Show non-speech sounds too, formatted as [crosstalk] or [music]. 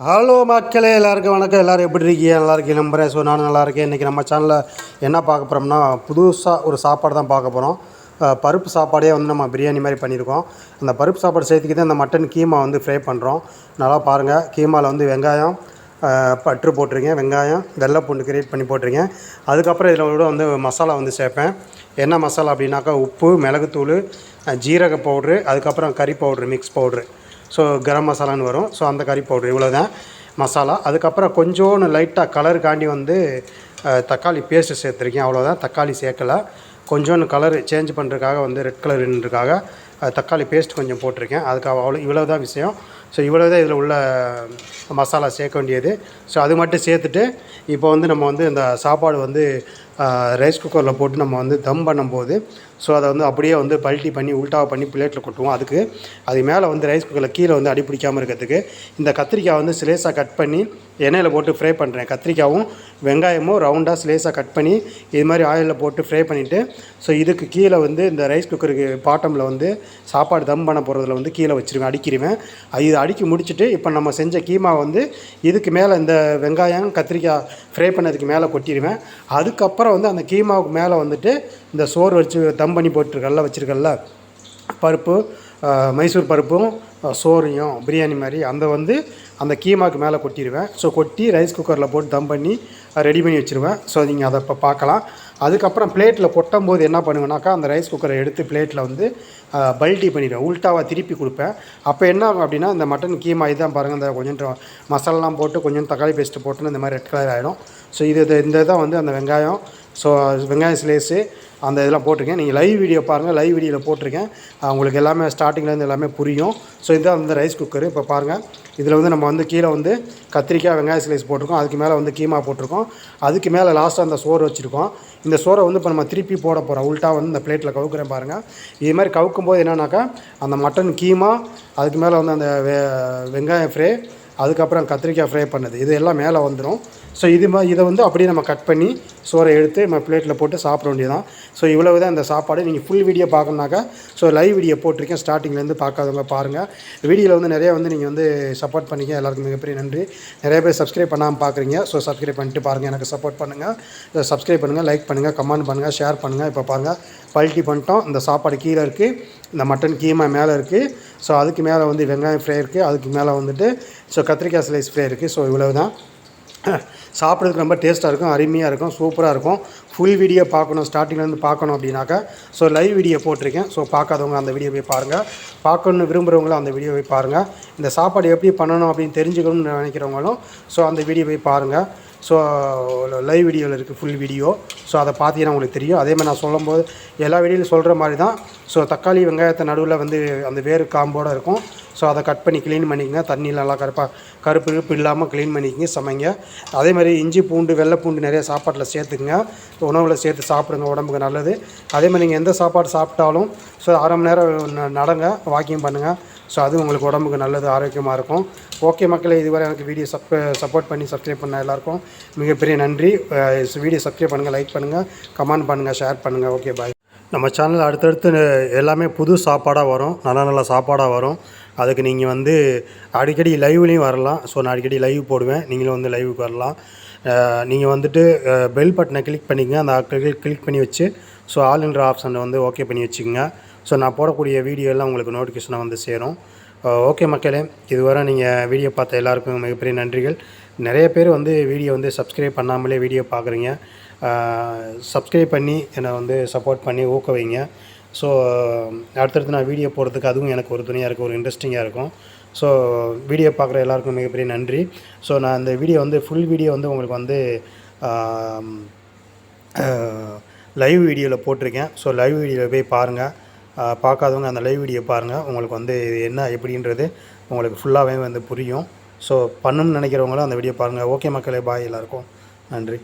Hello மக்களே எல்லாருக்கும் வணக்கம். எல்லோரும் எப்படி இருக்கீங்க? நல்லா இருக்கீங்க நம்புறேன். ஸோ நானும் நல்லா இருக்கேன். இன்றைக்கி நம்ம சேனலில் என்ன பார்க்க போகிறோம்னா புதுசாக ஒரு சாப்பாடு தான் பார்க்க போகிறோம் பருப்பு சாப்பாடே வந்து நம்ம பிரியாணி மாதிரி பண்ணியிருக்கோம். அந்த பருப்பு சாப்பாடு சேர்த்துக்கிட்டு தான் அந்த மட்டன் கீமா வந்து ஃப்ரை பண்ணுறோம் நல்லா பாருங்கள் கீமாவில் வந்து வெங்காயம் பற்று போட்டிருக்கேன் வெங்காயம் வெள்ளை பூண்டு கிரியேட் பண்ணி போட்டிருக்கேன் அதுக்கப்புறம் இதில் கூட வந்து மசாலா வந்து சேர்ப்பேன். என்ன மசாலா அப்படின்னாக்கா உப்பு மிளகுத்தூள் ஜீரக பவுட்ரு அதுக்கப்புறம் கறி powder mix powder so garam மசாலான்னு வரும் ஸோ அந்த கறி பவுடர் இவ்வளோ தான் மசாலா அதுக்கப்புறம் கொஞ்சோன்னு லைட்டாக கலருக்காண்டி வந்து தக்காளி பேஸ்ட்டு சேர்த்துருக்கேன். அவ்வளோதான் தக்காளி சேர்க்கலை. கொஞ்சோன்னு கலர் சேஞ்ச் பண்ணுறதுக்காக வந்து ரெட் கலருன்றதுக்காக தக்காளி பேஸ்ட் கொஞ்சம் போட்டிருக்கேன். அதுக்கு அவ்வளோ இவ்வளோ தான் விஷயம். ஸோ இவ்வளோ தான் இதில் உள்ள மசாலா சேர்க்க வேண்டியது. ஸோ அது மட்டும் சேர்த்துட்டு இப்போ வந்து நம்ம வந்து இந்த சாப்பாடு வந்து ரைஸ் குக்கரில் போட்டு நம்ம வந்து தம் பண்ணும்போது ஸோ அதை வந்து அப்படியே வந்து பல்ட்டி பண்ணி உல்ட்டாவை பண்ணி பிளேட்டில் கொட்டுவோம். அதுக்கு அது மேலே வந்து ரைஸ் குக்கரில் கீழே வந்து அடி பிடிக்காமல் இருக்கிறதுக்கு இந்த கத்திரிக்காய் வந்து சிலேஸாக கட் பண்ணி எண்ணெயில் போட்டு ஃப்ரை பண்ணுறேன் கத்திரிக்காயும் வெங்காயமும் ரவுண்டாக ஸ்லேஸாக கட் பண்ணி இது மாதிரி ஆயிலில் போட்டு ஃப்ரை பண்ணிவிட்டு ஸோ இதுக்கு கீழே வந்து இந்த ரைஸ் குக்கருக்கு பாட்டமில் வந்து சாப்பாடு தம் பண்ண போகிறதுல வந்து கீழே வச்சுருவேன் அடிக்கிருவேன். இது அடுக்கி முடிச்சுட்டு இப்போ நம்ம செஞ்ச கீமா வந்து இதுக்கு மேலே இந்த வெங்காயம் கத்திரிக்காய் ஃப்ரை பண்ணதுக்கு மேலே கொட்டிடுவேன் அதுக்கப்புறம் அப்புறம் வந்து அந்த கீமாவுக்கு மேலே வந்துட்டு இந்த சோறு வச்சு தம் பண்ணி போட்டிருக்கல்ல வச்சுருக்கல்ல பருப்பு மைசூர் பருப்பும் சோறையும் பிரியாணி மாதிரி அந்த வந்து அந்த கீமாக்கு மேலே கொட்டிடுவேன் ஸோ கொட்டி ரைஸ் குக்கரில் போட்டு தம் பண்ணி ரெடி பண்ணி வச்சுருவேன். ஸோ நீங்கள் அதை இப்போ பார்க்கலாம் அதுக்கப்புறம் பிளேட்டில் கொட்டும் போது என்ன பண்ணுவேன்னாக்கா அந்த ரைஸ் குக்கரை எடுத்து பிளேட்டில் வந்து பல்ட்டி பண்ணிடுவேன். உல்ட்டாவாக திருப்பி கொடுப்பேன். அப்போ என்ன ஆகும் அப்படின்னா இந்த மட்டன் கீமா இதுதான் பாருங்கள் இந்த கொஞ்சம் மசாலாலாம் போட்டு கொஞ்சம் தக்காளி பேஸ்ட்டு போட்டுன்னு இந்த மாதிரி ரெட் கலர் ஆகிடும் ஸோ இது இது- இந்த தான் வந்து அந்த வெங்காயம் ஸோ வெங்காய ஸ்லேஸு அந்த இதெல்லாம் போட்டிருக்கேன். நீங்கள் லைவ் வீடியோ பாருங்கள் லைவ் வீடியோவில் போட்டிருக்கேன். உங்களுக்கு எல்லாமே ஸ்டார்டிங்லேருந்து எல்லாமே புரியும். ஸோ இதுதான் அந்த ரைஸ் குக்கரு இப்போ பாருங்கள் இதில் வந்து நம்ம வந்து கீழே வந்து கத்திரிக்காய் வெங்காய ஸ்லைஸ் போட்டிருக்கோம். அதுக்கு மேலே வந்து கீமா போட்டிருக்கோம். அதுக்கு மேலே லாஸ்ட்டாக அந்த சோறு வச்சுருக்கோம். இந்த சோறை வந்து இப்போ நம்ம திருப்பி போட போகிறோம் உல்ட்டா வந்து இந்த பிளேட்டில் கவுக்குறேன் பாருங்கள் இது மாதிரி கவுக்கும் போது என்னன்னாக்கா அந்த மட்டன் கீமா அதுக்கு மேலே வந்து அந்த வெ வெங்காயம் ஃப்ரே அதுக்கப்புறம் கத்திரிக்காய் ஃப்ரை பண்ணது. இது எல்லாம் மேலே வந்துடும் ஸோ இது மா இதை வந்து அப்படியே நம்ம கட் பண்ணி சோறை எடுத்து நம்ம பிளேட்டில் போட்டு சாப்பிட வேண்டியதான் ஸோ இவ்வளவு தான் இந்த சாப்பாடு. நீங்கள் ஃபுல் வீடியோ பார்க்கணுனாக்கா ஸோ லைவ் வீடியோ போட்டிருக்கேன். ஸ்டார்டிங்லேருந்து பார்க்காதவங்க பாருங்கள் வீடியோவில் வந்து நிறைய வந்து நீங்கள் வந்து சப்போர்ட் பண்ணிக்க. எல்லாருக்கும் மிகப்பெரிய நன்றி. நிறைய பேர் சப்ஸ்கிரைப் பண்ணாமல் பார்க்குறீங்க ஸோ சப்ஸ்கிரைப் பண்ணிட்டு பாருங்கள் எனக்கு சப்போர்ட் பண்ணுங்கள் சப்ஸ்கிரைப் பண்ணுங்கள் லைக் பண்ணுங்கள் கமெண்ட் பண்ணுங்கள் ஷேர் பண்ணுங்கள் இப்போ பாருங்கள் பல்ட்டி பண்ணிட்டோம். இந்த சாப்பாடு கீழே இருக்குது இந்த மட்டன் கீமா மேலே இருக்குது ஸோ அதுக்கு மேலே வந்து வெங்காயம் ஃப்ரை இருக்குது அதுக்கு மேலே வந்துட்டு ஸோ கத்திரிக்காய் ஸ்லைஸ் ஃப்ரே இருக்குது ஸோ இவ்வளவு தான் [laughs] சாப்பிட்றதுக்கு ரொம்ப டேஸ்ட்டாக இருக்கும் அருமையாக இருக்கும் சூப்பராக இருக்கும். ஃபுல் வீடியோ பார்க்கணும் ஸ்டார்டிங்லேருந்து பார்க்கணும் அப்படின்னாக்கா ஸோ லைவ் வீடியோ போட்டிருக்கேன். ஸோ பார்க்காதவங்க அந்த வீடியோ போய் பாருங்கள் பார்க்கணுன்னு விரும்புகிறவங்களும் அந்த வீடியோ போய் பாருங்கள் இந்த சாப்பாடு எப்படி பண்ணணும் அப்படின்னு தெரிஞ்சுக்கணும்னு நினைக்கிறவங்களும் ஸோ அந்த வீடியோ போய் பாருங்கள் ஸோ லைவ் வீடியோவில் இருக்குது ஃபுல் வீடியோ ஸோ அதை பார்த்தீங்கன்னா உங்களுக்கு தெரியும். அதே மாதிரி நான் சொல்லும்போது எல்லா வீடியோலையும் சொல்கிற மாதிரி தான். ஸோ தக்காளி வெங்காயத்தை நடுவில் வந்து அந்த வேறு காம்போடு இருக்கும். ஸோ அதை கட் பண்ணி க்ளீன் பண்ணிக்கங்க. தண்ணியில் நல்லா கருப்பாக கருப்பு கருப்பு இல்லாமல் க்ளீன் பண்ணிக்கங்க சமைங்க. அதே மாதிரி இஞ்சி பூண்டு வெள்ளை பூண்டு நிறைய சாப்பாட்டில் சேர்த்துக்குங்க. உணவில் சேர்த்து சாப்பிடுங்க உடம்புக்கு நல்லது. அதே மாதிரி நீங்கள் எந்த சாப்பாடு சாப்பிட்டாலும் ஸோ அரை மணி நேரம் நடங்க வாக்கிங் பண்ணுங்கள் ஸோ அது உங்களுக்கு உடம்புக்கு நல்லது ஆரோக்கியமாக இருக்கும். ஓகே மக்களே இதுவரை எனக்கு வீடியோ சப் சப்போர்ட் பண்ணி சப்ஸ்கிரைப் பண்ண எல்லாருக்கும் மிகப்பெரிய நன்றி. வீடியோ சப்ஸ்கிரைப் பண்ணுங்கள் லைக் பண்ணுங்கள் கமெண்ட் பண்ணுங்கள் ஷேர் பண்ணுங்கள் ஓகே பாய் நம்ம சேனல் அடுத்தடுத்து எல்லாமே புது சாப்பாடாக வரும். நல்ல நல்ல சாப்பாடாக வரும். அதுக்கு நீங்கள் வந்து அடிக்கடி லைவ்லேயும் வரலாம். ஸோ நான் அடிக்கடி லைவ் போடுவேன். நீங்களும் வந்து லைவுக்கு வரலாம். நீங்கள் வந்துட்டு பெல் பட்டனை கிளிக் பண்ணிக்கங்க. அந்த கிளிக் கிளிக் பண்ணி வச்சு ஸோ ஆல்ன்ற ஆப்ஷனை வந்து ஓகே பண்ணி வச்சுக்கோங்க. ஸோ நான் போடக்கூடிய வீடியோலாம் உங்களுக்கு நோட்டிஃபிகேஷனை வந்து சேரும். ஓகே மக்களே இதுவரை நீங்கள் வீடியோ பார்த்த எல்லாருக்கும் மிகப்பெரிய நன்றிகள். நிறைய பேர் வந்து வீடியோ வந்து சப்ஸ்கிரைப் பண்ணாமலே வீடியோ பார்க்குறீங்க. சப்ஸ்கிரைப் பண்ணி என்னை வந்து சப்போர்ட் பண்ணி ஊக்குவிங்க. ஸோ uh, அடுத்தடுத்து நான் வீடியோ போடுறதுக்கு அதுவும் எனக்கு ஒரு துணையாக இருக்கும் ஒரு இன்ட்ரெஸ்டிங்காக இருக்கும். ஸோ வீடியோ பார்க்குற எல்லாருக்கும் மிகப்பெரிய நன்றி. ஸோ நான் இந்த வீடியோ வந்து ஃபுல் வீடியோ வந்து உங்களுக்கு வந்து um, uh, லைவ் வீடியோவில் போட்டிருக்கேன். ஸோ லைவ் வீடியோவில் போய் பாருங்கள் uh, பார்க்காதவங்க அந்த லைவ் வீடியோ பாருங்கள் உங்களுக்கு வந்து இது என்ன எப்படின்றது உங்களுக்கு ஃபுல்லாகவே வந்து புரியும். ஸோ பண்ணணும்னு நினைக்கிறவங்களும் அந்த வீடியோ பாருங்கள் ஓகே மக்களே பாய் எல்லாருக்கும். நன்றி.